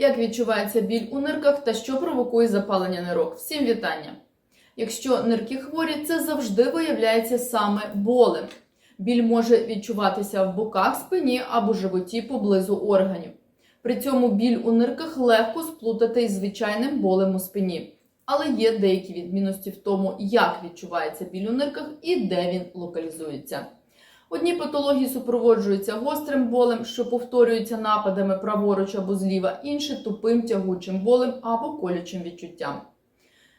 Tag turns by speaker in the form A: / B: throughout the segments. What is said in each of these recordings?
A: Як відчувається біль у нирках та що провокує запалення нирок? Всім вітання! Якщо нирки хворі, це завжди виявляється саме болем. Біль може відчуватися в боках, спині або животі поблизу органів. При цьому біль у нирках легко сплутати із звичайним болем у спині. Але є деякі відмінності в тому, як відчувається біль у нирках і де він локалізується. Одні патології супроводжуються гострим болем, що повторюються нападами праворуч або зліва, інші тупим тягучим болем або колючим відчуттям.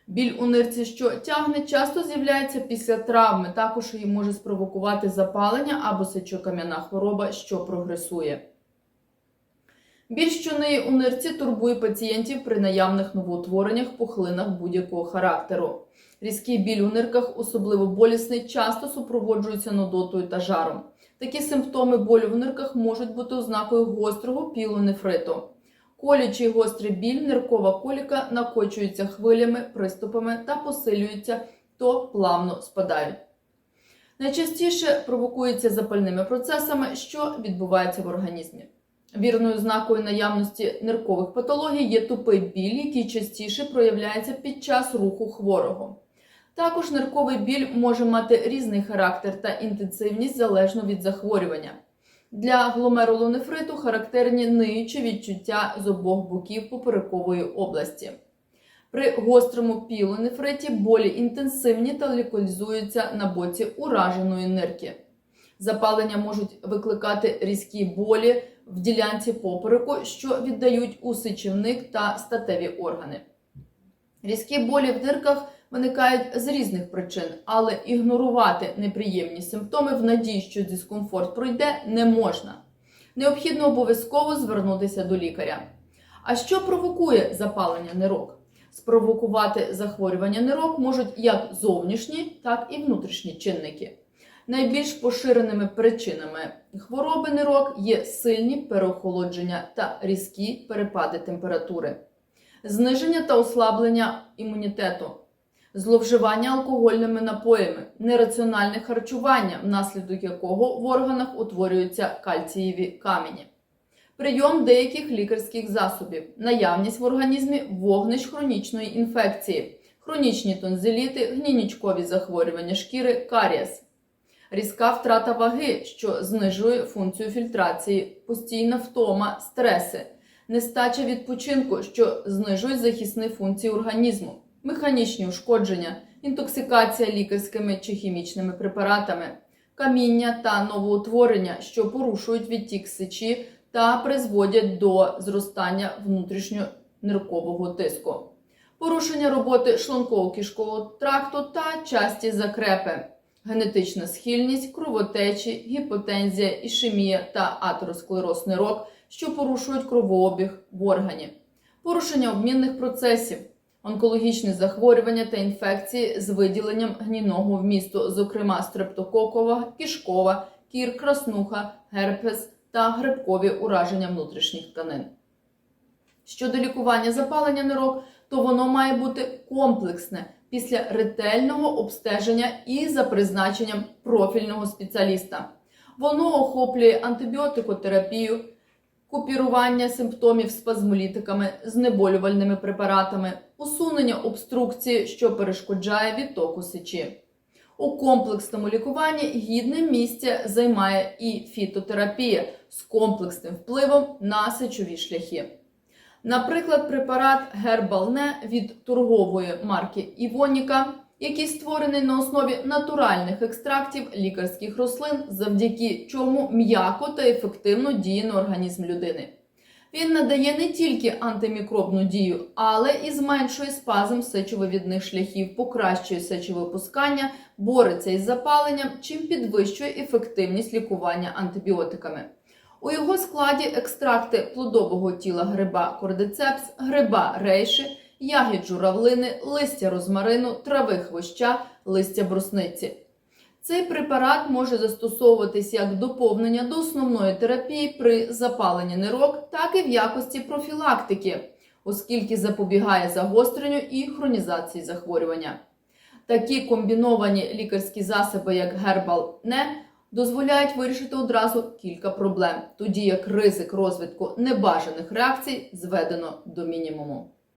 A: Біль у нирці, що тягне, часто з'являється після травми. Також її може спровокувати запалення або сечокам'яна хвороба, що прогресує. Біль щониї у нирці турбує пацієнтів при наявних новоутвореннях, пухлинах будь-якого характеру. Різкий біль у нирках, особливо болісний, часто супроводжується нудотою та жаром. Такі симптоми болю в нирках можуть бути ознакою гострого пілонефриту. Колючий гострий біль, ниркова коліка накочуються хвилями, приступами та посилюються, то плавно спадають. Найчастіше провокується запальними процесами, що відбуваються в організмі. Вірною знакою наявності ниркових патологій є тупий біль, який частіше проявляється під час руху хворого. Також нирковий біль може мати різний характер та інтенсивність залежно від захворювання. Для гломерулонефриту характерні ниючі відчуття з обох боків поперекової області. При гострому пілонефриті болі інтенсивні та локалізуються на боці ураженої нирки. Запалення можуть викликати різкі болі в ділянці попереку, що віддають у сечівник та статеві органи. Різкі болі в нирках виникають з різних причин, але ігнорувати неприємні симптоми в надії, що дискомфорт пройде, не можна. Необхідно обов'язково звернутися до лікаря. А що провокує запалення нирок? Спровокувати захворювання нирок можуть як зовнішні, так і внутрішні чинники. Найбільш поширеними причинами хвороби нирок є сильні переохолодження та різкі перепади температури, зниження та ослаблення імунітету, зловживання алкогольними напоями, нераціональне харчування, внаслідок якого в органах утворюються кальцієві камені, прийом деяких лікарських засобів, наявність в організмі вогнищ хронічної інфекції, хронічні тонзиліти, гнінічкові захворювання шкіри, карієс. Різка втрата ваги, що знижує функцію фільтрації, постійна втома, стреси, нестача відпочинку, що знижує захисні функції організму, механічні ушкодження, інтоксикація лікарськими чи хімічними препаратами, каміння та новоутворення, що порушують відтік сечі та призводять до зростання внутрішньониркового тиску, порушення роботи шлунково-кишкового тракту та часті закрепи генетична схильність, кровотечі, гіпотензія, ішемія та атеросклероз нирок, що порушують кровообіг в органі, порушення обмінних процесів, онкологічні захворювання та інфекції з виділенням гнійного вмісту, зокрема стрептококова, кишкова, кір, краснуха, герпес та грибкові ураження внутрішніх тканин. Щодо лікування запалення нирок, то воно має бути комплексне після ретельного обстеження і за призначенням профільного спеціаліста. Воно охоплює антибіотикотерапію, купірування симптомів спазмолітиками, знеболювальними препаратами, усунення обструкції, що перешкоджає відтоку сечі. У комплексному лікуванні гідне місце займає і фітотерапія з комплексним впливом на сечові шляхи. Наприклад, препарат Гербалне від торгової марки Івоніка, який створений на основі натуральних екстрактів лікарських рослин, завдяки чому м'яко та ефективно діє на організм людини. Він надає не тільки антимікробну дію, але і зменшує спазм сечовивідних шляхів, покращує сечовипускання, бореться із запаленням, чим підвищує ефективність лікування антибіотиками. У його складі екстракти плодового тіла гриба кордицепс, гриба рейши, ягід журавлини, листя розмарину, трави хвоща, листя брусниці. Цей препарат може застосовуватись як доповнення до основної терапії при запаленні нирок, так і в якості профілактики, оскільки запобігає загостренню і хронізації захворювання. Такі комбіновані лікарські засоби, як гербал-не, дозволяють вирішити одразу кілька проблем, тоді як ризик розвитку небажаних реакцій зведено до мінімуму.